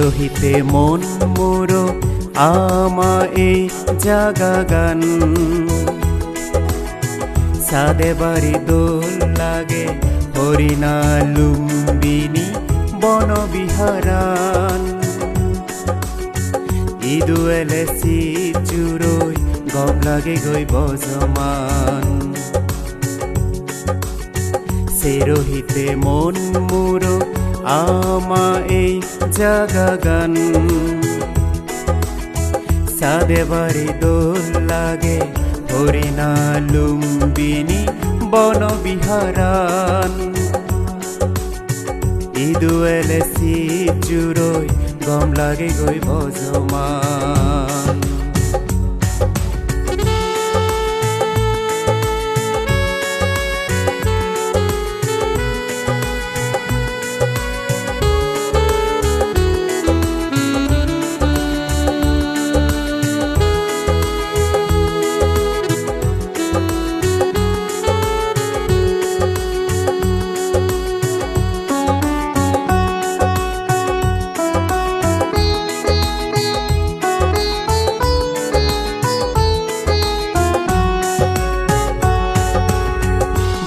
রহিতে মন মোর, আমা জাগা গান। সাদে বাড়ি দোল লাগে হরিণা লুম্বিনী বনবিহারান। ইদু এলে চুরই, গম লাগে গই বজমান। সেরহিতে মন মোর আমা এই জাগা গান সাদে বাড়ি দোল লাগে, হরিণা বনবিহারান। ইদু এলে চুরই গম লাগে গই বজমান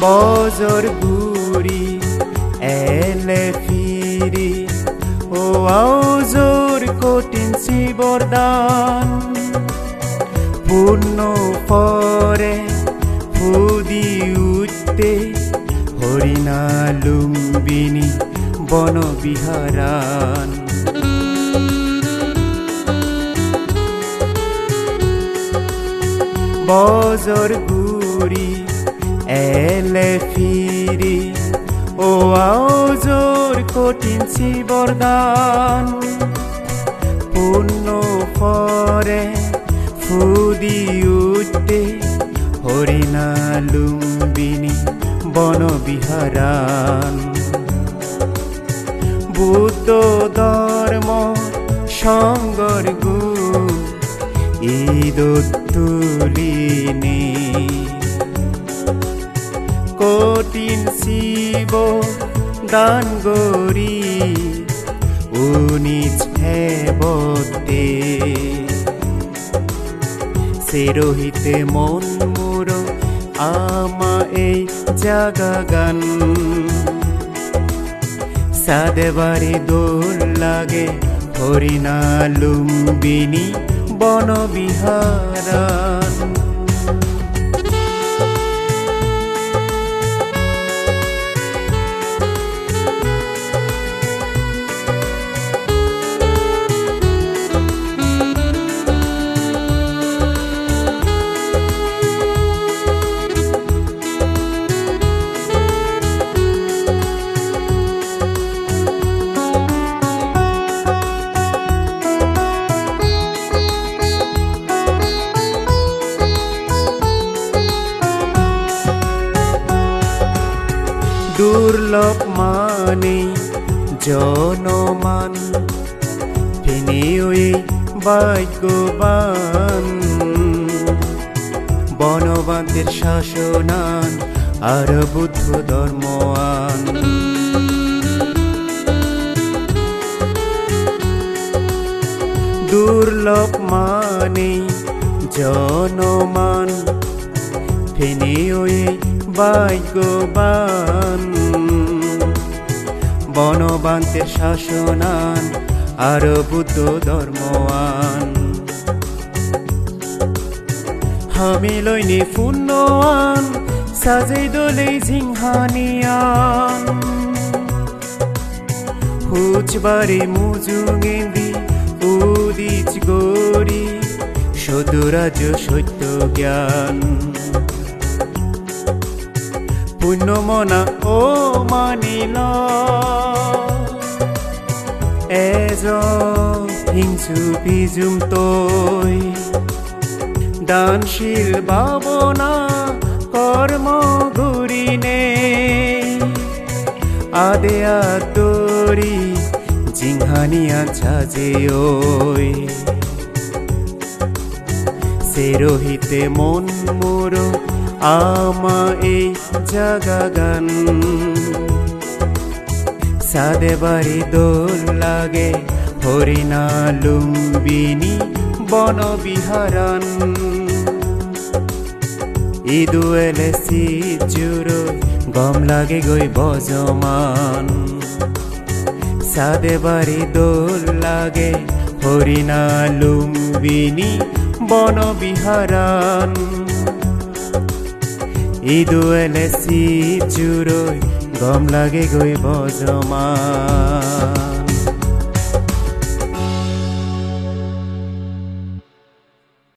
বজর গুড়ি এলে ফিরি। ও আউজোর কঠিন শিবরদান। পূর্ণ পরে ফুদি উঠতে হরিণা লুম্বিনী বনবিহারান। বজর গুড়ি এলে ফিরি। ও আওজোর কঠিন শিবরদান। পূর্ণ পরে ফুদি উঠতে হরিণা লুম্বিনী বনবিহারান। বুদ্ধ ধর্ম সঙ্গর গুণ ঈদুলিনী কঠিন শিব, দান গরি উনিচ হেবতে। সেরহিতে মন মোর, আমা এই জাগা গান। সাদে বাড়ি দোল লাগে হরিণা লুম্বিনী বনবিহারান। দুর্লভ মানে জনমান ফেনে ভাগ্যবান। বনবান্তের শাসনান আর বুদ্ধ ধর্মান দুর্লভ মানে জনমান ফেনে ভাগ্যবান। বনবান্তের শাসনান, আর বুদ্ধ ধর্মান হামিলইনি ফুন্নয়ান সাজে দলে ঝিংহানিয়ান। হুচবারে মুজুঙেন্দি উদিচ গরি, সদুরাজ সত্য জ্ঞান পুণ্যমনা ও মানিল। এজ হিংসু বিজুম তৈ দানশীল ভাবনা কর্ম ঘুরিনে আদে আদরি জিংহানিয়া ছাজে ওই। সেরহিতে মন মোর আমা এই জাগা গান সাদে বাড়ি দোল লাগে হরিণা লুম্বিনী বনবিহারান ইদুয়েলে সিজুরৈ গম লাগে গৈ বজমান। সাদে বাড়ি দোল লাগে হরিণা লুম্বিনী বনবিহারান। ইদুয়েলে চুরোই গম লাগে গৈ বজমান